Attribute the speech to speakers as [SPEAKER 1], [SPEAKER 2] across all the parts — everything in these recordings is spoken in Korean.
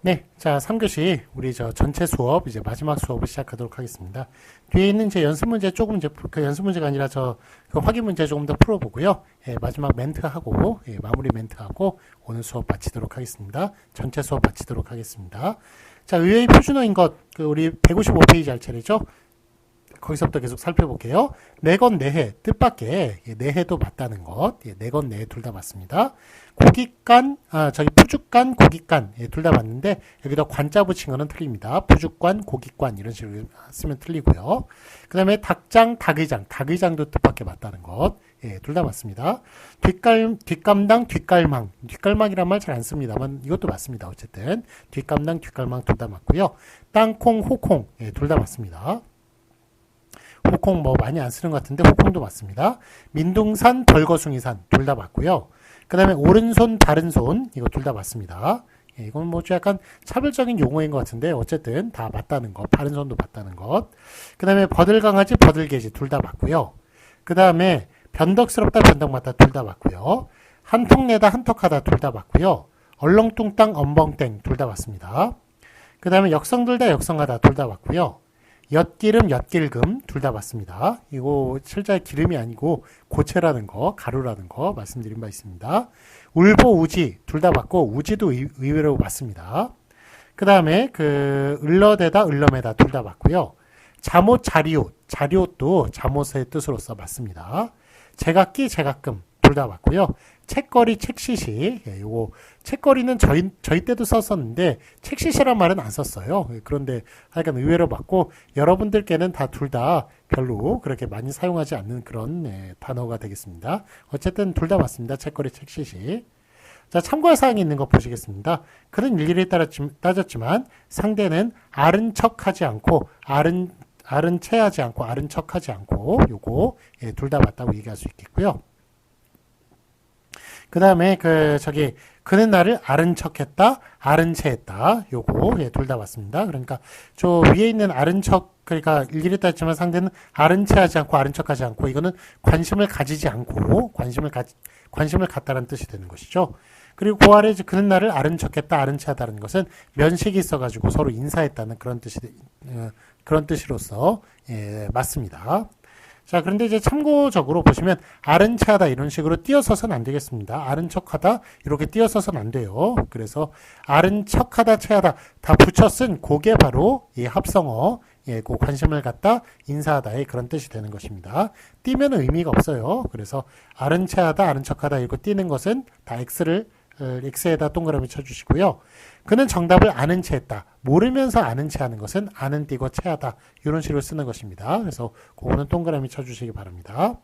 [SPEAKER 1] 네, 자, 3교시 우리 저 전체 수업 이제 마지막 수업을 시작하도록 하겠습니다. 뒤에 있는 제 연습 문제 조금 이제 그 연습 문제가 아니라 저 그 확인 문제 조금 더 풀어 보고요. 예, 마지막 멘트하고 예, 마무리 멘트하고 오늘 수업 마치도록 하겠습니다. 전체 수업 마치도록 하겠습니다. 자, 의외의 표준어인 것, 그 우리 155페이지 할 차례죠. 거기서부터 계속 살펴볼게요. 내건 내해 뜻밖의 예, 내해도 맞다는 것. 예, 내건 내해 둘 다 맞습니다. 고깃간 아 저기 푸죽간 고깃간 예, 둘 다 맞는데 여기다 관자 붙인 거는 틀립니다. 푸죽관 고깃관 이런 식으로 쓰면 틀리고요. 그다음에 닭장 닭의장 닭의장도 뜻밖의 맞다는 것. 예, 둘 다 맞습니다. 뒷갈 뒷감당 뒷갈망 뒷갈망이란 말 잘 안 씁니다만 이것도 맞습니다. 어쨌든 뒷감당 뒷갈망 둘 다 맞고요. 땅콩 호콩 예, 둘 다 맞습니다. 호콩 뭐 많이 안 쓰는 것 같은데 호콩도 맞습니다. 민둥산 벌거숭이산 둘 다 맞고요. 그 다음에 오른손 바른손 이거 둘 다 맞습니다. 예, 이건 뭐 약간 차별적인 용어인 것 같은데 어쨌든 다 맞다는 것 바른손도 맞다는 것. 그 다음에 버들강아지 버들개지 둘 다 맞고요. 그 다음에 변덕스럽다 변덕맞다 둘 다 맞고요. 한턱 내다 한턱하다 둘 다 맞고요. 얼렁뚱땅 엄벙땡 둘 다 맞습니다. 그 다음에 역성들다 역성하다 둘 다 맞고요. 엿기름, 엿길금 둘 다 맞습니다. 이거 실제 기름이 아니고 고체라는 거, 가루라는 거 말씀드린 바 있습니다. 울보, 우지 둘 다 맞고 우지도 의외로 맞습니다. 그 다음에 그 을러대다, 을럼에다 둘 다 맞고요. 잠옷, 자리옷, 자리옷도 잠옷의 뜻으로서 맞습니다. 제각기, 제각금 둘다 맞고요. 책거리, 책시시. 예, 요거 책거리는 저희 저희 때도 썼었는데 책시시란 말은 안 썼어요. 예, 그런데 하여간 의외로 맞고 여러분들께는 다둘다 별로 그렇게 많이 사용하지 않는 그런 예, 단어가 되겠습니다. 어쨌든 둘 다 맞습니다. 책거리, 책시시. 자, 참고할 사항이 있는 거 보시겠습니다. 그는 일일이 따졌지만 상대는 아른 척하지 않고 아른 아른 채하지 않고 아른 척하지 않고 요거 예, 둘 다 맞다고 얘기할 수 있겠고요. 그 다음에 그 저기 그는 나를 아른 척했다, 아른 채했다. 요거 예, 둘다 맞습니다. 그러니까 저 위에 있는 아른 척 그러니까 일일이 따지만 상대는 아른 채하지 않고 아른 척하지 않고 이거는 관심을 가지지 않고 관심을 가 관심을 갖다라는 뜻이 되는 것이죠. 그리고 그 아래 그는 나를 아른 척했다, 아른 채하다는 것은 면식이 있어가지고 서로 인사했다는 그런 뜻이 어, 그런 뜻으로서 예, 맞습니다. 자, 그런데 이제 참고적으로 보시면 아른 차다 이런 식으로 띄어서선 안 되겠습니다. 아른 척하다 이렇게 띄어서선 안 돼요. 그래서 아른 척하다 채하다 다 붙여 쓴 그게 바로 이 합성어 예, 그 관심을 갖다 인사하다의 그런 뜻이 되는 것입니다. 띄면 의미가 없어요. 그래서 아른 채하다, 아른 척하다 이거 띄는 것은 다 x를 X에다 동그라미 쳐주시고요. 그는 정답을 아는 채 했다. 모르면서 아는 채 하는 것은 아는 띄고 채하다. 이런 식으로 쓰는 것입니다. 그래서 그거는 동그라미 쳐주시기 바랍니다.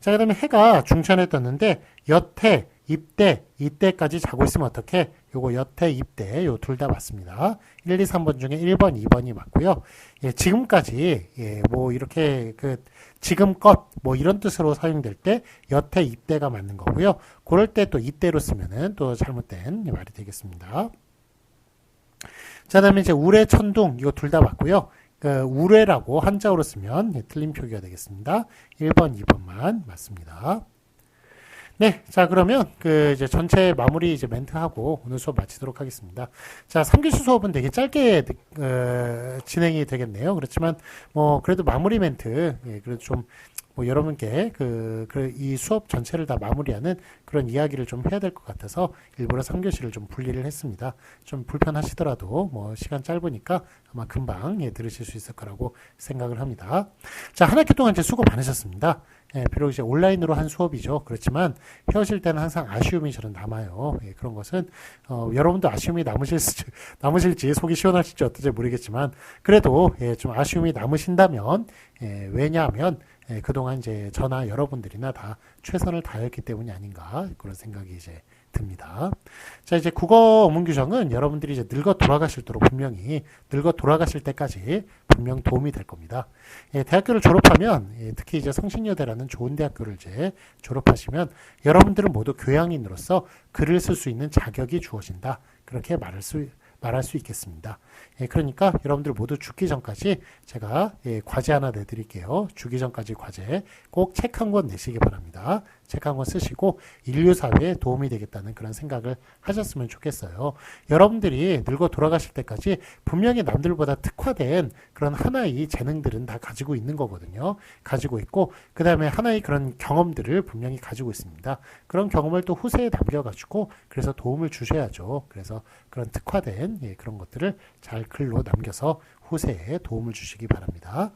[SPEAKER 1] 자, 그 다음에 해가 중천에 떴는데 여태, 입대, 이때까지 자고 있으면 어떻게? 요거 여태, 입대, 요 둘 다 맞습니다. 1, 2, 3번 중에 1번, 2번이 맞고요. 예, 지금까지, 예, 뭐 이렇게 그 지금껏 뭐 이런 뜻으로 사용될 때 여태, 입대가 맞는 거고요. 그럴 때 또 이때로 쓰면은 또 잘못된 말이 되겠습니다. 자, 다음에 이제 우레, 천둥, 이거 둘 다 맞고요. 그 우레라고 한자어로 쓰면 예, 틀린 표기가 되겠습니다. 1번, 2번만 맞습니다. 네, 자 그러면 그 이제 전체 마무리 이제 멘트하고 오늘 수업 마치도록 하겠습니다. 자, 3교시 수업은 되게 짧게 어, 진행이 되겠네요. 그렇지만 뭐 그래도 마무리 멘트 예, 그래도 좀 뭐 여러분께 그, 그, 이 수업 전체를 다 마무리하는 그런 이야기를 좀 해야 될 것 같아서 일부러 3교시를 좀 분리를 했습니다. 좀 불편하시더라도 뭐 시간 짧으니까 아마 금방 예, 들으실 수 있을 거라고 생각을 합니다. 자, 한 학기 동안 이제 수고 많으셨습니다. 예, 비록 이제 온라인으로 한 수업이죠. 그렇지만 헤어질 때는 항상 아쉬움이 저는 남아요. 예, 그런 것은 어, 여러분도 아쉬움이 남으실지 남으실지 속이 시원하실지 어떨지 모르겠지만 그래도 예, 좀 아쉬움이 남으신다면 예, 왜냐하면 예, 그동안 이제 저나 여러분들이나 다 최선을 다했기 때문이 아닌가 그런 생각이 이제 듭니다. 자, 이제 국어 어문 규정은 여러분들이 이제 늙어 돌아가실도록 분명히 늙어 돌아가실 때까지 분명 도움이 될 겁니다. 예, 대학교를 졸업하면 예, 특히 이제 성신여대라는 좋은 대학교를 이제 졸업하시면 여러분들은 모두 교양인으로서 글을 쓸 수 있는 자격이 주어진다. 그렇게 말할 수 말할 수 있겠습니다. 예, 그러니까 여러분들 모두 죽기 전까지 제가 예, 과제 하나 내드릴게요. 죽기 전까지 과제 꼭 책 한 권 내시기 바랍니다. 책 한 권 쓰시고 인류 사회에 도움이 되겠다는 그런 생각을 하셨으면 좋겠어요. 여러분들이 늙어 돌아가실 때까지 분명히 남들보다 특화된 그런 하나의 재능들은 다 가지고 있는 거거든요. 가지고 있고 그 다음에 하나의 그런 경험들을 분명히 가지고 있습니다. 그런 경험을 또 후세에 남겨가지고 그래서 도움을 주셔야죠. 그래서 그런 특화된 예, 그런 것들을 잘 글로 남겨서 후세에 도움을 주시기 바랍니다.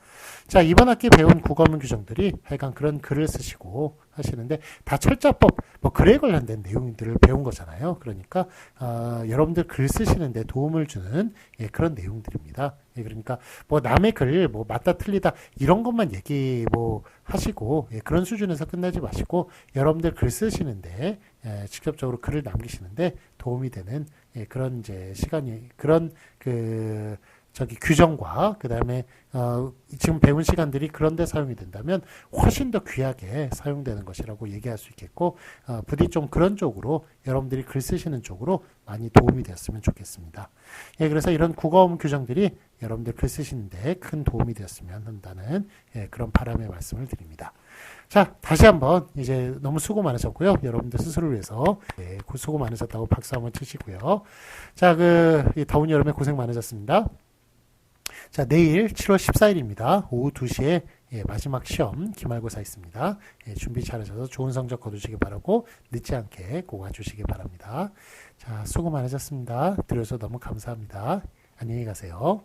[SPEAKER 1] 자, 이번 학기 배운 국어문 규정들이 하여간 그런 글을 쓰시고 하시는데 다 철자법, 뭐 글에 관련된 내용들을 배운 거잖아요. 그러니까 어, 여러분들 글 쓰시는데 도움을 주는 예, 그런 내용들입니다. 예, 그러니까 뭐 남의 글 뭐 맞다 틀리다 이런 것만 얘기 뭐 하시고 예, 그런 수준에서 끝내지 마시고 여러분들 글 쓰시는데 예, 직접적으로 글을 남기시는데 도움이 되는 예, 그런 이제 시간이 그런 그 저기 규정과 그 다음에 어, 지금 배운 시간들이 그런데 사용이 된다면 훨씬 더 귀하게 사용되는 것이라고 얘기할 수 있겠고 어, 부디 좀 그런 쪽으로 여러분들이 글 쓰시는 쪽으로 많이 도움이 되었으면 좋겠습니다. 예, 그래서 이런 국어음 규정들이 여러분들 글 쓰시는데 큰 도움이 되었으면 한다는 예, 그런 바람의 말씀을 드립니다. 자, 다시 한번 이제 너무 수고 많으셨고요. 여러분들 스스로를 위해서 예, 수고 많으셨다고 박수 한번 치시고요. 자, 그 더운 여름에 고생 많으셨습니다. 자, 내일 7월 14일입니다. 오후 2시에 예, 마지막 시험 기말고사 있습니다. 예, 준비 잘하셔서 좋은 성적 거두시기 바라고 늦지 않게 꼭 와주시기 바랍니다. 자, 수고 많으셨습니다. 들어서 너무 감사합니다. 안녕히 가세요.